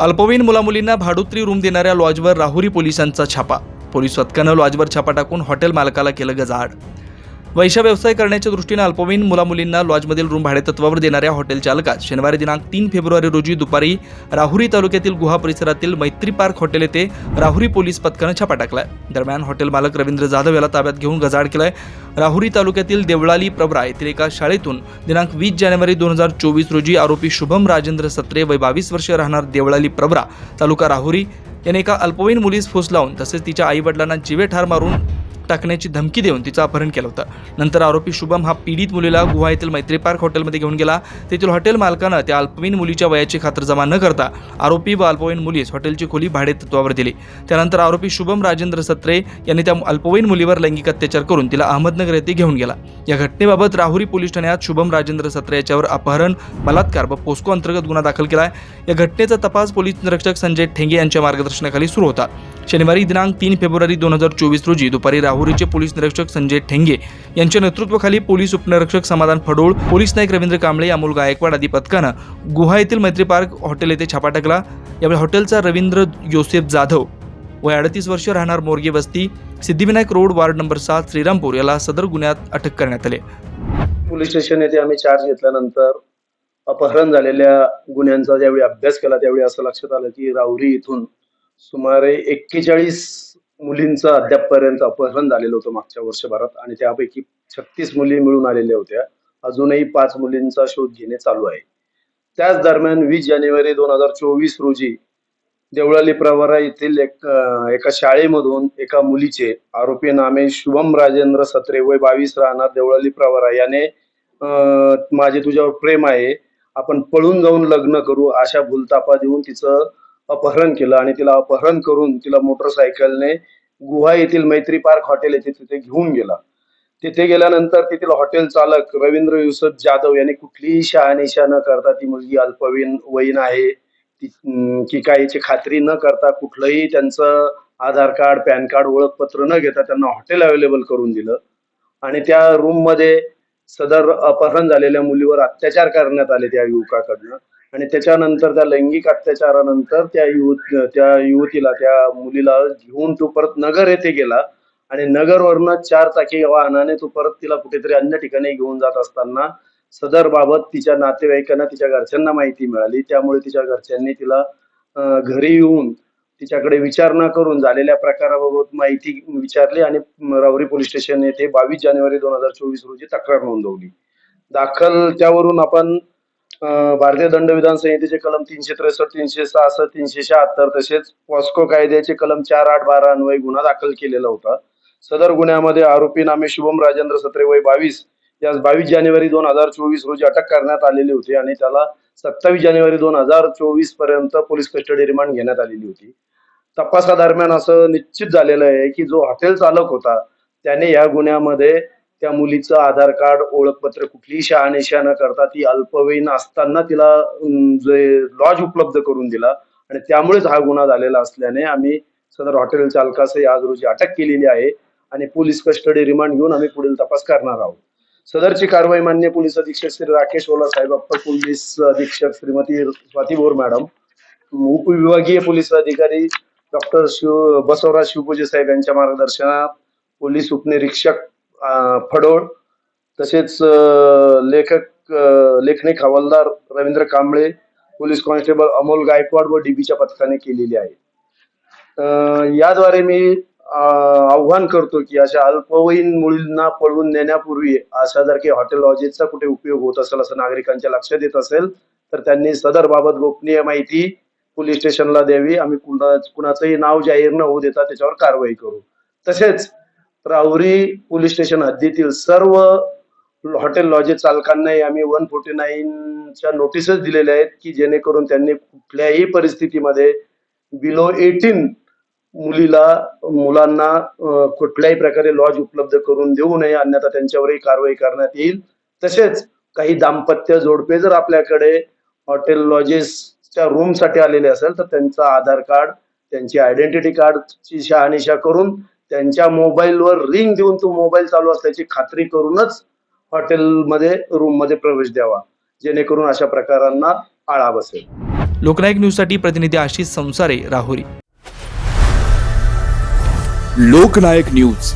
अल्पवयीन मुलामुलींना भाडोत्री रूम देणाऱ्या लॉजवर राहुरी पोलिसांचा छापा. पोलीस पथकानं लॉजवर छापा टाकून हॉटेल मालकाला केलं गजाआड. वैश्य व्यवसाय करण्याच्या दृष्टीनं अल्पवयीन मुलामुलींना लॉजमधील रूम भाडेतत्वावर देणाऱ्या हॉटेल चालकास शनिवारी दिनांक तीन फेब्रुवारी रोजी दुपारी राहुरी तालुक्यातील गुहा परिसरातील मैत्री पार्क हॉटेल येथे राहुरी पोलीस पथकानं छापा टाकलाय. दरम्यान हॉटेल मालक रवींद्र जाधव याला ताब्यात घेऊन गजाड केलाय. राहुरी तालुक्यातील देवळाली प्रबरा येथील एका शाळेतून दिनांक वीस जानेवारी दोन हजार चोवीस रोजी आरोपी शुभम राजेंद्र सत्रे वय बावीस वर्ष राहणार देवळाली प्रबरा तालुका राहुरी याने एका अल्पवयीन मुलीस फुस लावून तसेच तिच्या आईवडिलांना जीवे ठार मारून टाकण्याची धमकी देऊन तिचं अपहरण केलं होतं. नंतर आरोपी शुभम हा पीडित मुलीला गुहा येथील मैत्री पार्क हॉटेलमध्ये घेऊन गेला. तेथील हॉटेल मालकानं त्या अल्पवयीन मुलीच्या वयाची खातरजमा न करता आरोपी व अल्पवयीन मुलीस हॉटेलची खोली भाडेतत्वावर दिली. त्यानंतर आरोपी शुभम राजेंद्र सत्रे यांनी त्या अल्पवयीन मुलीवर लैंगिक अत्याचार करून तिला अहमदनगर येथे घेऊन गेला. या घटनेबाबत राहुरी पोलीस ठाण्यात शुभम राजेंद्र सत्रे याच्यावर अपहरण बलात्कार व पोस्को अंतर्गत गुन्हा दाखल केला आहे या घटनेचा तपास पोलीस निरीक्षक संजय ठेंगे यांच्या मार्गदर्शनाखाली सुरू होता. शनिवारी दिनांक तीन फेब्रुवारी दोन हजार चोवीस रोजी दुपारी राहुरीचे पोलीस निरीक्षक संजय ठेंगे यांच्या नेतृत्वाखाली पोलीस उपनिरीक्षक समाधान फडोळ पोलीस नाईक रवींद्र कांबळे अमोल गायकवाड आदी पथकानं गुहा येथील मैत्री पार्क हॉटेल येथे छापा टाकला. यावेळी हॉटेलचा रवींद्र योसेफ जाधव वय अडतीस वर्ष राहणार मोरगे वस्ती सिद्धिविनायक रोड वार्ड नंबर सात श्रीरामपूर याला सदर गुन्ह्यात अटक करण्यात आले. पोलीस स्टेशन येथे आम्ही चार्ज घेतल्यानंतर अपहरण झालेल्या गुन्ह्यांचा ज्यावेळी अभ्यास केला त्यावेळी असं लक्षात आलं की राहुरी इथून सुमारे एक्केचाळीस मुलींचं अद्यापपर्यंत अपहरण झालेलं होतं मागच्या वर्षभरात आणि त्यापैकी छत्तीस मुली मिळून आलेल्या होत्या. अजूनही पाच मुलींचा शोध घेणे चालू आहे. त्याच दरम्यान वीस जानेवारी दोन हजार चोवीस रोजी देवळाली प्रवरा येथील एक एका शाळेमधून एका मुलीचे आरोपी नामे शुभम राजेंद्र सत्रे वय बावीस राहणार देवळाली प्रवरा. याने अं, माझे तुझ्यावर प्रेम आहे. आपण पळून जाऊन लग्न करू अशा भूलतापा देऊन तिचं अपहरण केलं आणि तिला अपहरण करून तिला मोटरसायकलने गुहा येथील मैत्री पार्क हॉटेल येथे तिथे घेऊन गेला. तिथे गेल्यानंतर तेथील हॉटेल चालक रवींद्र युसफ जाधव यांनी कुठलीही शहानिशा न करता ती मुलगी अल्पवयीन वयीन आहे. ती की काय याची खात्री न करता कुठलंही त्यांचं आधार कार्ड पॅन कार्ड ओळखपत्र न घेता त्यांना हॉटेल अवेलेबल करून दिलं. आणि त्या रूममध्ये सदर अपहरण झालेल्या मुलीवर अत्याचार करण्यात आले त्या युवकाकडनं. आणि त्याच्यानंतर त्या लैंगिक अत्याचारानंतर त्या युवत त्या युवतीला त्या मुलीला घेऊन तो परत नगर येथे गेला. आणि नगरवरनं चार चाकी वाहनाने तो परत तिला कुठेतरी अन्य ठिकाणी घेऊन जात असताना सदर बाबत तिच्या नातेवाईकांना तिच्या घरच्यांना माहिती मिळाली. त्यामुळे तिच्या घरच्यांनी तिला घरी येऊन तिच्याकडे विचारणा करून झालेल्या प्रकाराबाबत माहिती विचारली आणि रावरी पोलीस स्टेशन येथे बावीस जानेवारी दोन हजार चोवीस रोजी तक्रार नोंदवली. दाखल त्यावरून आपण भारतीय दंडविधान संहितेचे कलम तीनशे त्रेसष्ट तीनशे सहासष्ट तीनशे शहात्तर तसेच पॉस्को कायद्याचे कलम चार आठ बारा अन्वय गुन्हा दाखल केलेला होता. सदर गुन्ह्यामध्ये आरोपी नामे शुभम राजेंद्र सत्रे वय बावीस यास बावीस जानेवारी दोन हजार चोवीस रोजी अटक करण्यात आलेली होती आणि त्याला सत्तावीस जानेवारी दोन हजार चोवीसपर्यंत पोलीस कस्टडी रिमांड घेण्यात आलेली होती. तपासादरम्यान असं निश्चित झालेलं आहे की जो हॉटेल चालक होता त्याने या गुन्ह्यामध्ये त्या मुलीचं आधार कार्ड ओळखपत्र कुठलीही शहानिशा न करता ती अल्पवयीन असताना तिला जे लॉज उपलब्ध करून दिला. आणि त्यामुळेच हा गुन्हा झालेला असल्याने आम्ही सदर हॉटेल चालकासही आज रोजी अटक केलेली आहे आणि पोलीस कस्टडी रिमांड घेऊन आम्ही पुढील तपास करणार आहोत. सदरची कारवाई मान्य पोलीस अधीक्षक श्री राकेश ओला साहेब अप्पर पोलीस अधीक्षक श्रीमती स्वाती बोर मॅडम उपविभागीय पोलीस अधिकारी डॉक्टर शिव बसवराज शिवपूजे साहेब यांच्या मार्गदर्शनात पोलीस उपनिरीक्षक फडोळ तसेच लेखक लेखनिक havaldar Ravindra Kamble police constable Amol Gaikwad व डीबीच्या पथकाने केलेली आहे. याद्वारे मी आव्हान करतो की अशा अल्पवयीन मुलींना पळवून नेण्यापूर्वी अशा जर हॉटेल लॉजेसचा कुठे उपयोग होत असेल असं नागरिकांच्या लक्षात येत असेल तर त्यांनी सदर बाबत गोपनीय माहिती पोलीस स्टेशनला द्यावी. आम्ही कुणा कुणाचंही नाव जाहीर न होऊ देता त्याच्यावर कारवाई करू. तसेच राहुरी पोलीस स्टेशन हद्दीतील सर्व हॉटेल लॉजेस चालकांनाही आम्ही वन फोर्टी नाईनच्या नोटीसच दिलेल्या आहेत की जेणेकरून त्यांनी कुठल्याही परिस्थितीमध्ये बिलो एटीन मुलीला मुलांना कुठल्याही प्रकारे लॉज उपलब्ध करून देऊ नये अन्यथा त्यांच्यावरही कारवाई करण्यात येईल. तसेच काही दाम्पत्य जोडपे जर आपल्याकडे हॉटेल लॉजेसच्या रूमसाठी आलेले असेल तर त्यांचा आधार कार्ड त्यांची आयडेंटिटी कार्डची शहानिशा करून त्यांच्या मोबाईलवर रिंग देऊन तो मोबाईल चालू असल्याची खात्री करूनच हॉटेलमध्ये रूममध्ये प्रवेश द्यावा. जेणेकरून अशा प्रकारांना आळा बसेल. लोकनायक न्यूजसाठी प्रतिनिधी आशिष संसारे राहुरी. लोकनायक न्यूज